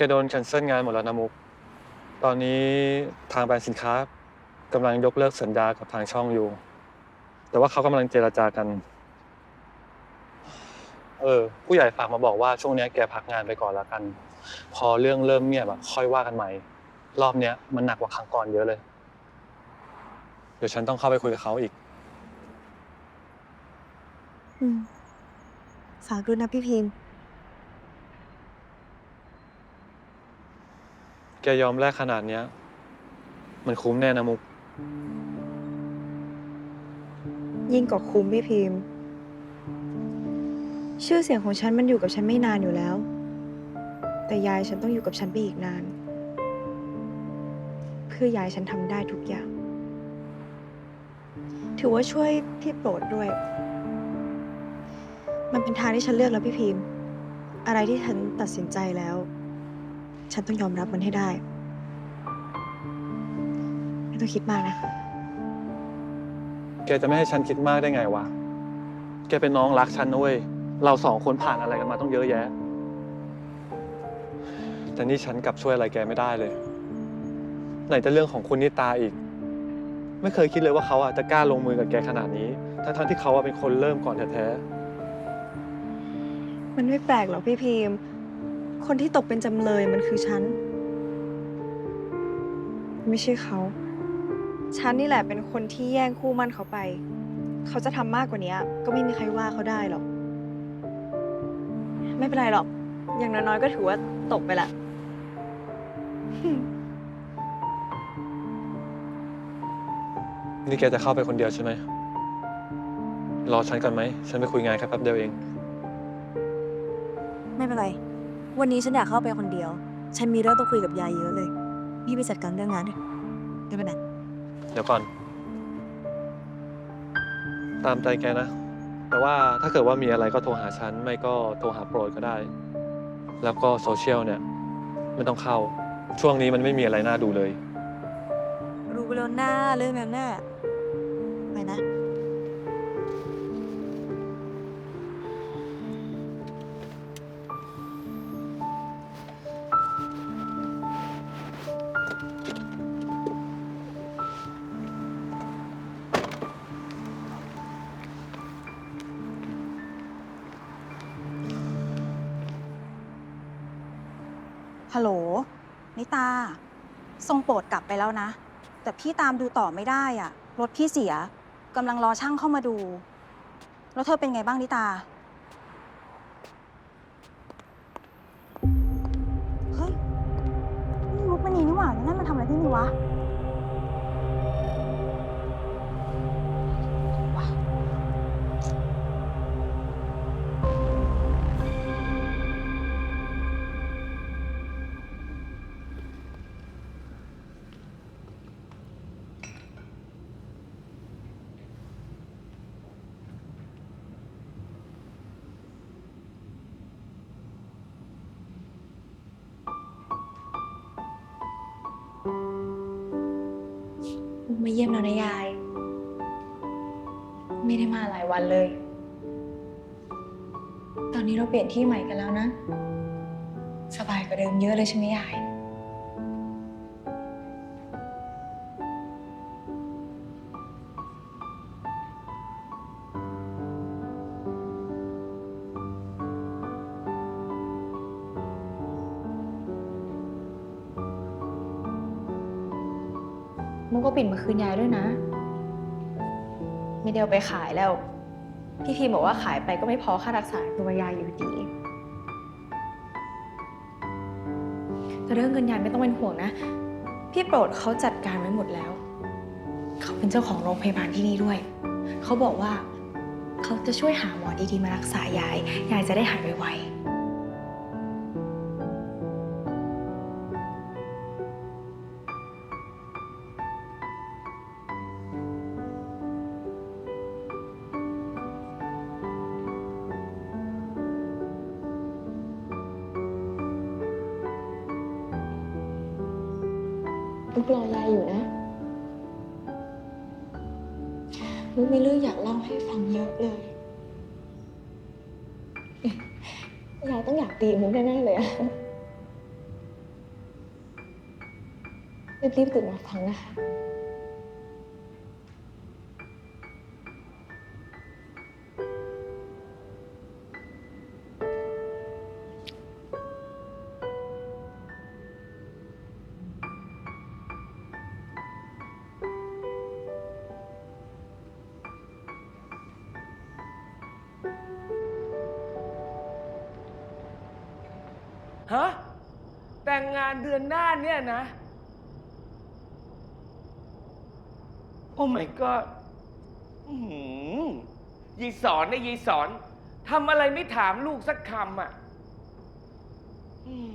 แกโดนแคนเซิลงานหมดแล้วนะมุก ตอนนี้ทางแบรนด์สินค้ากำลังยกเลิกสัญญากับทางช่องอยู่ แต่ว่าเขากำลังเจรจากัน เออ ผู้ใหญ่ฝากมาบอกว่าช่วงเนี้ยแกพักงานไปก่อนล้วกัน พอเรื่องเริ่มเงียบอะค่อยว่ากันใหม่ รอบเนี้ยมันหนักกว่าครั้งก่อนเยอะเลย เดี๋ยวฉันต้องเข้าไปคุยกับเขาอีก อืมฝากด้วยนะพี่พิมพ์ กยอมแลกขนาดเนี้ย มันคุ้มแน่นะมุก ยิ่งกว่าคุ้มพี่พิมพ์ ชื่อเสียงของฉันมันอยู่กับฉันไม่นานอยู่แล้ว แต่ยายฉันต้องอยู่กับฉันไปอีกนาน เพื่อยายฉันทำได้ทุกอย่าง ถือว่าช่วยพี่โปรดด้วย มันเป็นทางที่ฉันเลือกแล้วพี่พิมพ์ อะไรที่ฉันตัดสินใจแล้ว ฉันต้องยอมรับมันให้ได้ ไม่ต้องคิดมากนะ แกจะไม่ให้ฉันคิดมากได้ไงวะ แกเป็นน้องรักฉันนะเว้ย เราสองคนผ่านอะไรกันมาต้องเยอะแยะ แต่นี่ฉันกลับช่วยอะไรแกไม่ได้เลย ไหนจะเรื่องของคุณนิตาอีก ไม่เคยคิดเลยว่าเขาอะจะกล้าลงมือกับแกขนาดนี้ ทั้งๆที่เขาอะเป็นคนเริ่มก่อนแท้มันไม่แปลกหรอกพี่พิมพ์ คนที่ตกเป็นจำเลยมันคือฉัน ไม่ใช่เขา ฉันนี่แหละเป็นคนที่แย่งคู่มั่นเขาไป เขาจะทำมากกว่านี้ก็ไม่มีใครว่าเขาได้หรอก ไม่เป็นไรหรอก อย่างน้อยๆก็ถือว่าตกไปละๆนี่แกจะเข้าไปคนเดียวใช่ไหม รอฉันก่อนไหม ฉันไปคุยงานแค่แป๊บเดียวเอง ไม่เป็นไร วันนี้ฉันอยากเข้าไปคนเดียว ฉันมีเรื่องต้องคุยกับยายเยอะเลย พี่ไปจัดการเรื่องงานเถอะเดี๋ยวไปไหนเดี๋ยวก่อน ตามใจแกนะ แต่ว่าถ้าเกิดว่ามีอะไรก็โทรหาฉัน ไม่ก็โทรหาโปรดก็ได้ แล้วก็โซเชียลเนี่ยไม่ต้องเข้า ช่วงนี้มันไม่มีอะไรน่าดูเลย รู้ไปแล้วหน้าเรื่องนั้นน่ะไปนะ ฮัลโหล นิตา ทรงโปรดกลับไปแล้วนะ แต่พี่ตามดูต่อไม่ได้อะรถพี่เสียกำลังรอช่างเข้ามาดู แล้วเธอเป็นไงบ้างนิตา เฮ้ยนี่ลุกมณีนี่หว่าแล้วนั่นมันทำอะไรที่นี่วะ มาเยี่ยมเรานะยาย ไม่ได้มาหลายวันเลย ตอนนี้เราเปลี่ยนที่ใหม่กันแล้วนะ สบายกว่าเดิมเยอะเลยใช่ไหมยาย ปิ่นมาคืนยายด้วยนะไม่ได้เอาไปขายแล้ว พี่พีบอกว่าขายไปก็ไม่พอค่ารักษาตัวยายอยู่ดีแต่เรื่องเงินยายไม่ต้องเป็นห่วงนะ พี่โปรดเขาจัดการไว้หมดแล้ว เขาเป็นเจ้าของโรงพยาบาลที่นี่ด้วย เขาบอกว่า เขาจะช่วยหาหมอดีๆมารักษายาย ยายจะได้หายไวๆ มุกรอยายอยู่นะมุกมีเรื่องอยากเล่าให้ฟังเยอะเลยยายต้องอยากตีมุกแน่ๆเลยอะรีบๆตื่นมาฟังนะคะ แต่งงานเดือนหน้าเนี่ยนะ โอ้ my god อื้อหือยายสอนนะยายสอนทำอะไรไม่ถามลูกสักคำอะอืม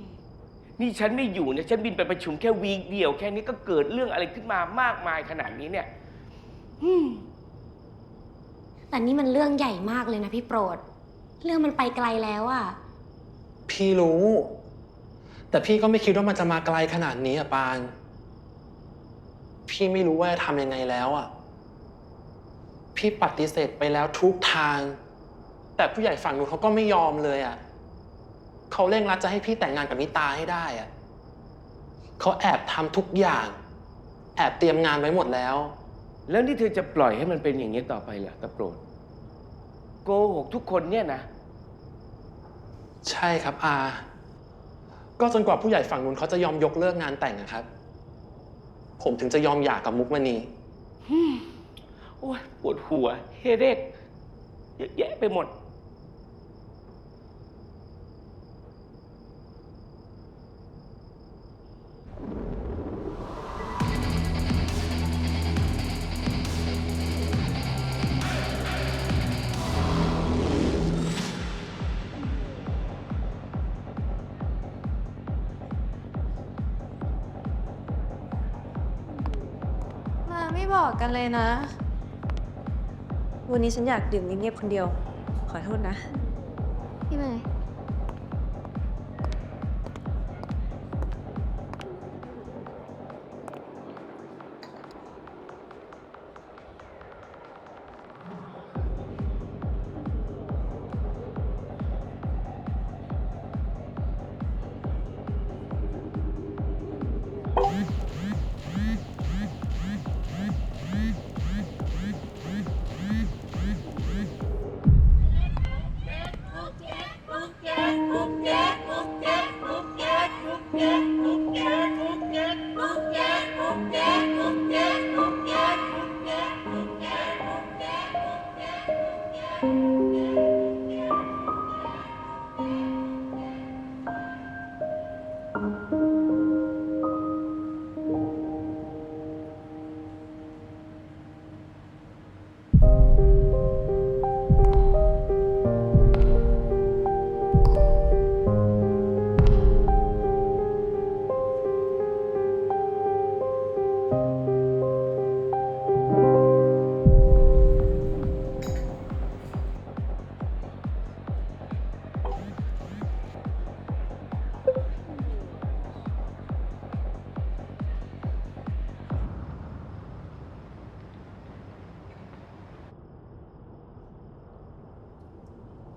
นี่ฉันไม่อยู่เนี่ยฉันบินไปประชุมแค่วีคเดียว แค่นี้ก็เกิดเรื่องอะไรขึ้นมามากมายขนาดนี้เนี่ย อืม แต่นี่มันเรื่องใหญ่มากเลยนะพี่โปรด เรื่องมันไปไกลแล้วอะพี่รู้ แต่พี่ก็ไม่คิดว่ามันจะมาไกลขนาดนี้อะปาน พี่ไม่รู้ว่าจะทำยังไงแล้วอะพี่ปฏิเสธไปแล้วทุกทาง แต่ผู้ใหญ่ฝั่งนู้นเขาก็ไม่ยอมเลยอะเขาเร่งรัดจะให้พี่แต่งงานกับนิตาให้ได้อะเขาแอบทำทุกอย่าง แอบเตรียมงานไว้หมดแล้ว แล้วนี่เธอจะปล่อยให้มันเป็นอย่างนี้ต่อไปเหรอตะโปรดโกหกทุกคนเนี่ยนะ ใช่ครับอา ก็จนกว่าผู้ใหญ่ฝั่งนู้นเขาจะยอมยกเลิกงานแต่งนะครับ ผมถึงจะยอมหย่ากับมุกมณีโอ้ยปวดหัว เฮเดกเยอะแยะไปหมด อกกันเลยนะ วันนี้ฉันอยากดื่มเงียบๆคนเดียว ขอโทษนะ พี่เมย์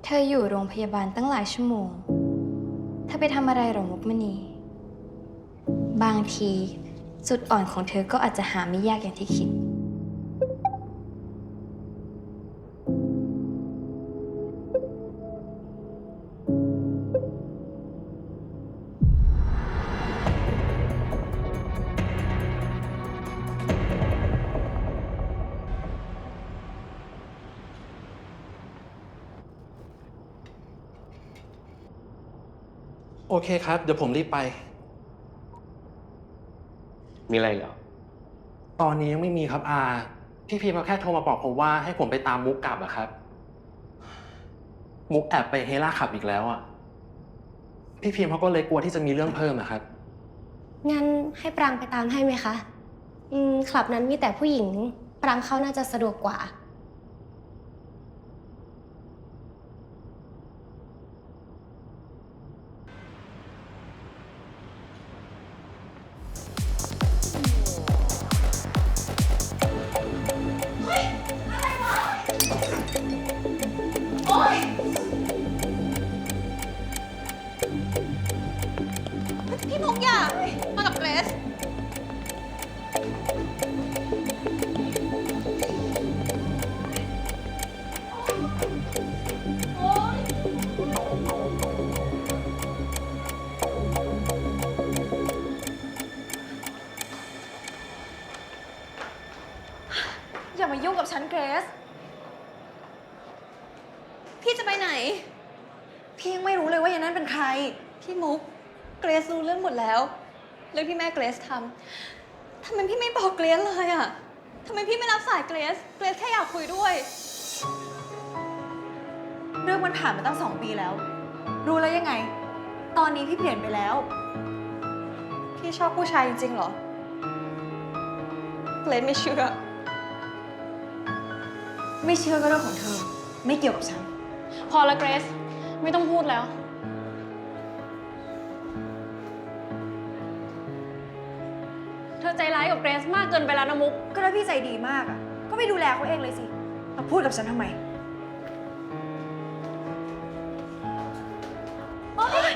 เธออยู่โรงพยาบาลตั้งหลายชั่วโมง เธอไปทำอะไรหรอมุกมณี บางที จุดอ่อนของเธอก็อาจจะหาไม่ยากอย่างที่คิด เคครับ เดี๋ยวผมรีบไป มีอะไรเหรอ ตอนนี้ยังไม่มีครับอา พี่พีมเขาแค่โทรมาบอกผมว่าให้ผมไปตามมุกกลับอะครับ มุกแอบไปเฮล่าขับอีกแล้วอะพี่พีมเขาก็เลยกลัวที่จะมีเรื่องเพิ่มอะครับ งั้นให้ปรางไปตามให้ไหมคะ อืมคลับนั้นมีแต่ผู้หญิง ปรางเข้าน่าจะสะดวกกว่า มายุ่งกับฉันเกรซพี่จะไปไหน พี่ยังไม่รู้เลยว่ายายนั่นเป็นใคร พี่มุก เกรซรู้เรื่องหมดแล้ว เรื่องที่แม่เกรซทำทำไมพี่ไม่บอกเกรซเลยอะทำไมพี่ไม่รับสายเกรซ เกรซแค่อยากคุยด้วย เรื่องมันผ่านมาตั้งสองปีแล้ว รู้แล้วยังไง ตอนนี้พี่เปลี่ยนไปแล้ว พี่ชอบผู้ชายจริงๆเหรอ เกรซไม่เชื่อ ไม่เชื่อก็เรื่องของเธอ ไม่เกี่ยวกับฉัน พอละเกรซไม่ต้องพูดแล้ว เธอใจร้ายกับเกรซมากเกินไปแล้วนะมุก ก็ถ้าพี่ใจดีมากอะ ก็ไม่ดูแลเขาเองเลยสิมาพูดกับฉันทำไมโอ๊ย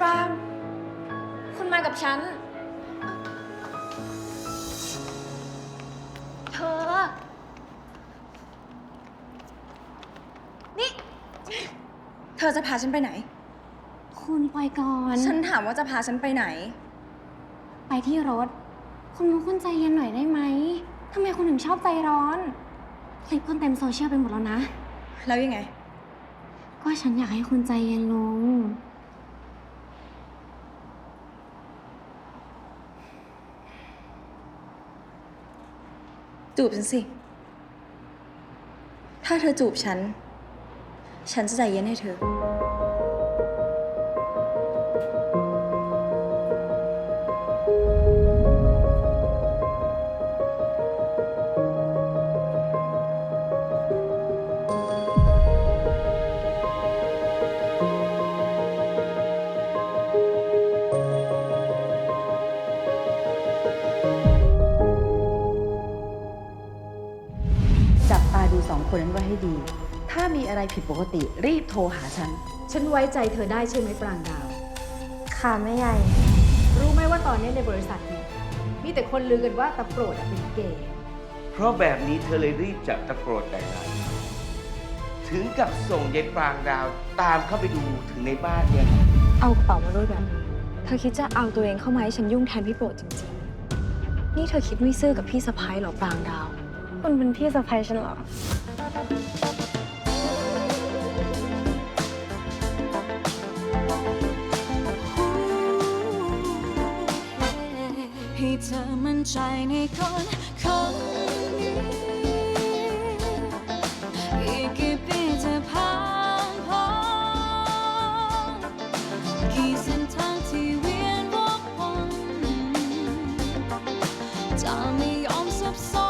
ปรางคุณมากับฉัน อจะพาฉันไปไหน คุณปล่อยก่อน ฉันถามว่าจะพาฉันไปไหน ไปที่รถ คุณมุกคุณใจเย็นหน่อยได้ไหมทำไมคุณถึงชอบใจร้อน คลิปคุณเต็มโซเชียลไปหมดแล้วนะ แล้วยังไง ก็ฉันอยากให้คุณใจเย็นลง จูบฉันสิ ถ้าเธอจูบฉัน ฉันจะใจเย็นให้เธอ ติรีบโทรหาฉัน ฉันไว้ใจเธอได้ใช่ไหมปรางดาว ค่ะแม่ใหญ่ รู้ไหมว่าตอนนี้ในบริษัทเนี่ยมีแต่คนลือกันว่าตะโปรดอะเป็นเกย์เพราะแบบนี้เธอเลยรีบจับตะโปรดแต่งงานถึงกับส่งยายปรางดาวตามเข้าไปดูถึงในบ้านเนี่ยเอากระเป๋ามาด้วยแบบนี้เธอคิดจะเอาตัวเองเข้ามาให้ฉันยุ่งแทนพี่โปรดจริงๆ นี่เธอคิดไม่ซื่อกับพี่สะพ้ายเหรอปรางดาว คุณเป็นพี่สะใภ้ฉันเหรอ ให้เธอมั่นใจในคนคนนี้อีกกี่ปีจะผ่านพ้นกี่เส้นทางที่เวียนวกวนจะไม่ยอมสับสน